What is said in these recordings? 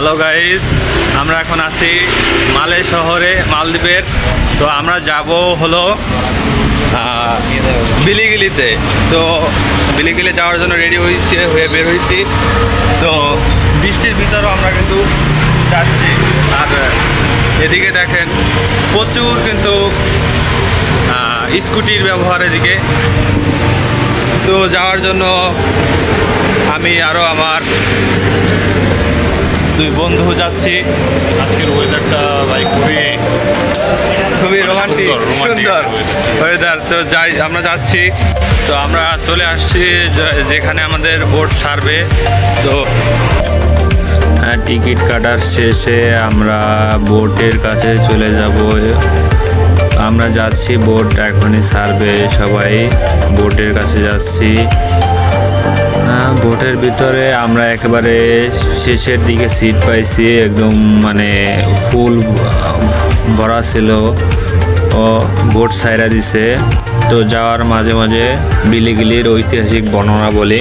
Hello guys আমরা এখন আছি মালে শহরে, মালদ্বীপের। তো আমরা যাব হলো বিলিগিলিতে। তো বিলিগিলি যাওয়ার জন্য রেডি হয়েছে হয়ে বের হয়েছি তো বৃষ্টির ভিতরেও আমরা কিন্তু যাচ্ছি। আর এদিকে দেখেন, প্রচুর কিন্তু স্কুটির ব্যবহার এদিকে। তো যাওয়ার জন্য আমি আরও আমার দুই বন্ধু যাচ্ছি। আজকের ওয়েদারটা ভাই খুবই খুবই রোমান্টিক সুন্দর। ওয়েদার তো যাই আমরা যাচ্ছি। তো আমরা চলে আসছি যেখানে আমাদের বোট ছাড়বে। তো টিকিট কাটার শেষে আমরা বোটের কাছে চলে যাব। আমরা যাচ্ছি বোট এখনই ছাড়বে সবাই। বোটের কাছে যাচ্ছি। বোটের ভিতরে আমরা একেবারে শেষের দিকে সিট পাইছি, একদম মানে ফুল ভরা ছিল। ও বোট সাইরা দিছে। তো যাওয়ার মাঝে মাঝে বিলিগিলির ঐতিহাসিক বর্ণনা বলি।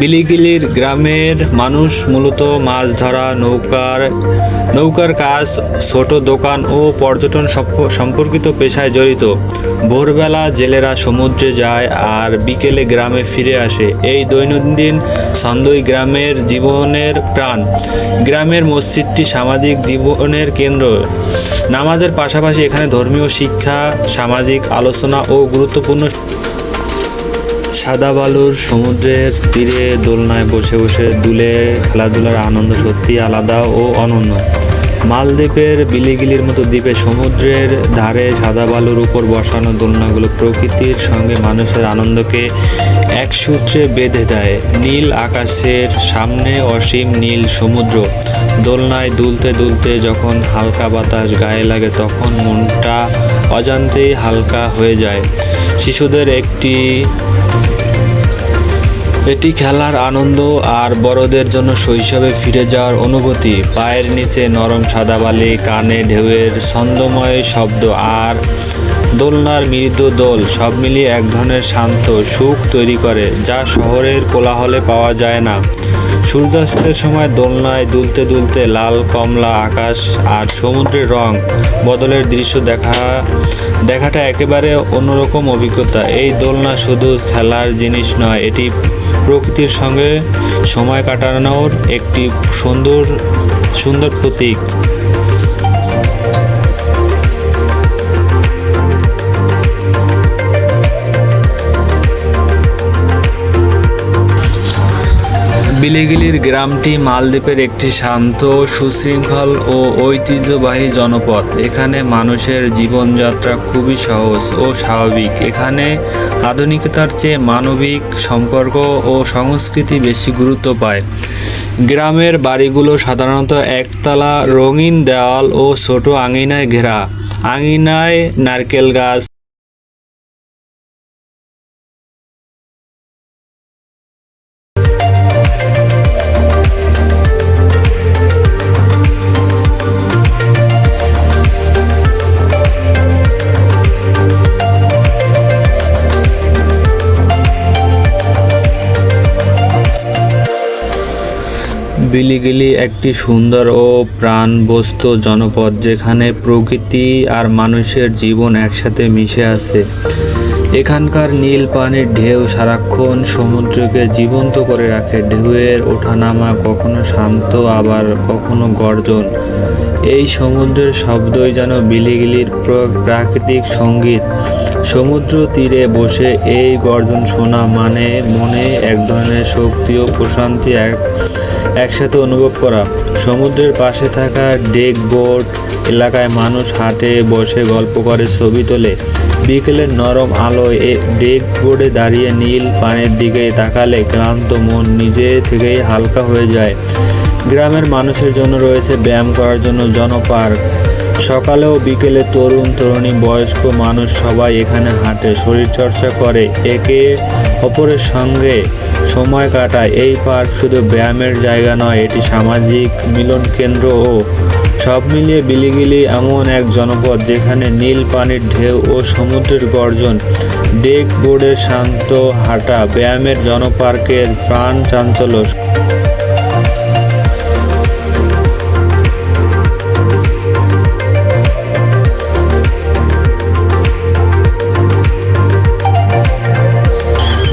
বিলিগিলির গ্রামের মানুষ মূলত মাছ ধরা, নৌকার নৌকার কাজ, ছোট দোকান ও পর্যটন সম্পর্কিত পেশায় জড়িত। ভোরবেলা জেলেরা সমুদ্রে যায় আর বিকেলে গ্রামে ফিরে আসে। এই দৈনন্দিন ছন্দই গ্রামের জীবনের প্রাণ। গ্রামের মসজিদটি সামাজিক জীবনের কেন্দ্র। নামাজের পাশাপাশি এখানে ধর্মীয় শিক্ষা, সামাজিক আলোচনা ও গুরুত্বপূর্ণ সাদা বালুর সমুদ্রের তীরে দোলনায় বসে বসে দুলে খেলাধুলার আনন্দ সত্যি আলাদা ও অনন্য। মালদ্বীপের বিলিগিলির মতো দ্বীপে সমুদ্রের ধারে সাদা বালুর উপর বসানো দোলনাগুলো প্রকৃতির সঙ্গে মানুষের আনন্দকে এক সূত্রে বেঁধে দেয়। নীল আকাশের সামনে অসীম নীল সমুদ্র। দোলনায় দুলতে দুলতে যখন হালকা বাতাস গায়ে লাগে তখন মনটা অজান্তেই হালকা হয়ে যায়। শিশুদের একটি এটি খেলার আনন্দ আর বড়দের জন্য শৈশবে ফিরে যাওয়ার অনুভূতি। পায়ের নিচে নরম সাদা বালি, কানে ঢেউয়ের ছন্দময় শব্দ আর দোলনার মৃদু দোল সব মিলিয়ে এক ধরনের শান্ত সুখ তৈরি করে, যা শহরের কোলাহলে পাওয়া যায় না। সূর্যাস্তের সময় দোলনায় দুলতে দুলতে লাল কমলা আকাশ আর সমুদ্রের রং বদলের দৃশ্য দেখা, দেখাটা একেবারে অন্যরকম অভিজ্ঞতা। এই দোলনা শুধু খেলার জিনিস নয়, এটি প্রকৃতির সঙ্গে সময় কাটানোর একটি সুন্দর সুন্দর প্রতীক। বিলিগিলির গ্রামটি মালদ্বীপের একটি শান্ত, সুশৃঙ্খল ও ঐতিহ্যবাহী জনপদ। এখানে মানুষের জীবনযাত্রা খুবই সহজ ও স্বাভাবিক। এখানে আধুনিকতার চেয়ে মানবিক সম্পর্ক ও সংস্কৃতি বেশি গুরুত্ব পায়। গ্রামের বাড়িগুলো সাধারণত একতলা, রঙিন দেওয়াল ও ছোট আঙিনায় ঘেরা। আঙিনায় নারকেল গাছ বিলিগিলি একটি সুন্দর ও প্রাণবস্ত জনপদ যেখানে প্রকৃতি আর মানুষের জীবন একসাথে মিশে আছে। এখানকার নীল পানির ঢেউ সারাক্ষণ সমুদ্রকে জীবন্ত করে রাখে। ঢেউয়ের ওঠানামা কখনো শান্ত, আবার কখনো গর্জন। এই সমুদ্রের শব্দই যেন বিলিগিলির প্র- প্রাকৃতিক সংগীত। সমুদ্র তীরে বসে এই গর্জন শোনা মানে মনে এক ধরনের শক্তি ও প্রশান্তি এক একসাথে অনুভব করা। সমুদ্রের পাশে থাকা ডেক বোট এলাকায় মানুষ হাটে, বসে, গল্প করে ছবি তোলে। বিকেলের নরম আলোয় এ ডেক বোর্ডে দাঁড়িয়ে নীল পানের দিকে তাকালে ক্লান্ত মন নিজে থেকেই হালকা হয়ে যায়। গ্রামের মানুষের জন্য রয়েছে ব্যায়াম করার জন্য জনপার্ক। সকালে ও বিকেলে তরুণ, তরুণী, বয়স্ক মানুষ সবাই এখানে হাঁটে, শরীরচর্চা করে। একে অপরের সঙ্গে সময় কাটায়। এই পার্ক শুধু ব্যায়ামের জায়গা নয়, এটি সামাজিক মিলন কেন্দ্র ও সব মিলিয়ে বিলিগিলি এমন এক জনপদ যেখানে নীল পানির ঢেউ ও সমুদ্রের গর্জন ডেক বোর্ডের শান্ত হাঁটা, ব্যায়ামের জনপার্কের প্রাণ চাঞ্চল্য।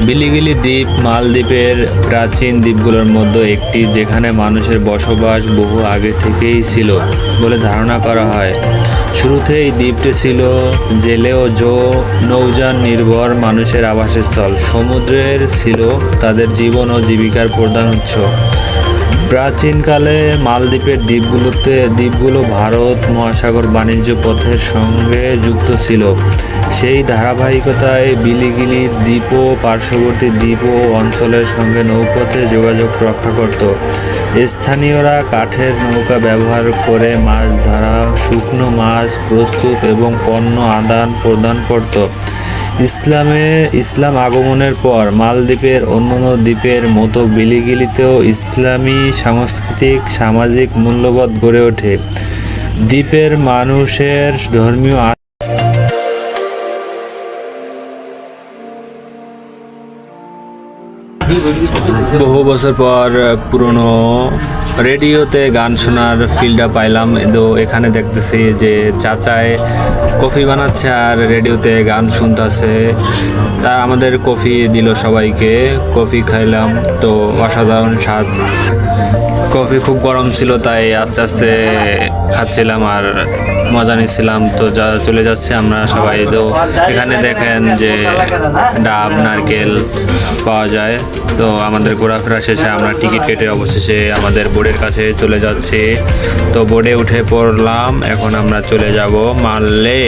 বিলিগিলি দ্বীপ, মালদ্বীপের প্রাচীন দ্বীপগুলোর মধ্যে একটি যেখানে মানুষের বসবাস বহু আগে থেকেই ছিল বলে ধারণা করা হয়। শুরুতে এই দ্বীপটি ছিল জেলে ও জো নৌযান নির্ভর মানুষের আবাসস্থল। সমুদ্রের ছিল তাদের জীবন ও জীবিকার প্রধান উৎস। প্রাচীনকালে মালদ্বীপের দ্বীপগুলোতে দ্বীপগুলো ভারত, মহাসাগর বাণিজ্য পথের সঙ্গে যুক্ত ছিল। সেই ধারাবাহিকতায় বিলিগিলি দ্বীপ ও পার্শ্ববর্তী দ্বীপ ও অঞ্চলের সঙ্গে নৌপথে যোগাযোগ রক্ষা করত। স্থানীয়রা কাঠের নৌকা ব্যবহার করে মাছ ধরা, শুকনো মাছ প্রস্তুত এবং পণ্য আদান প্রদান করত। ইসলামে ইসলাম আগমনের পর মালদ্বীপের অন্যান্য দ্বীপের মতো বিলিগিলিতেও ইসলামী সাংস্কৃতিক, সামাজিক মূল্যবোধ গড়ে ওঠে। দ্বীপের মানুষের ধর্মীয় বহু বছর পর পুরনো রেডিওতে গান শোনার ফিল্ডটা পাইলাম। তো এখানে দেখতেছি যে চাচায় কফি বানাচ্ছে আর রেডিওতে গান শুনতেছে। তা আমাদের কফি দিল সবাইকে। কফি খাইলাম, তো অসাধারণ স্বাদ। কফি খুব গরম ছিল, তাই আস্তে আস্তে খাচ্ছিলাম আর মজা নিচ্ছিলাম তো যা চলে যাচ্ছে আমরা সবাই। তো এখানে দেখেন যে ডাব, নারকেল পাওয়া যায়। তো আমাদের ঘোরাফেরা শেষে আমরা টিকিট কেটে অবশেষে আমাদের বোর্ডের কাছে চলে যাচ্ছি। তো বোর্ডে উঠে পড়লাম, এখন আমরা চলে যাব মাললে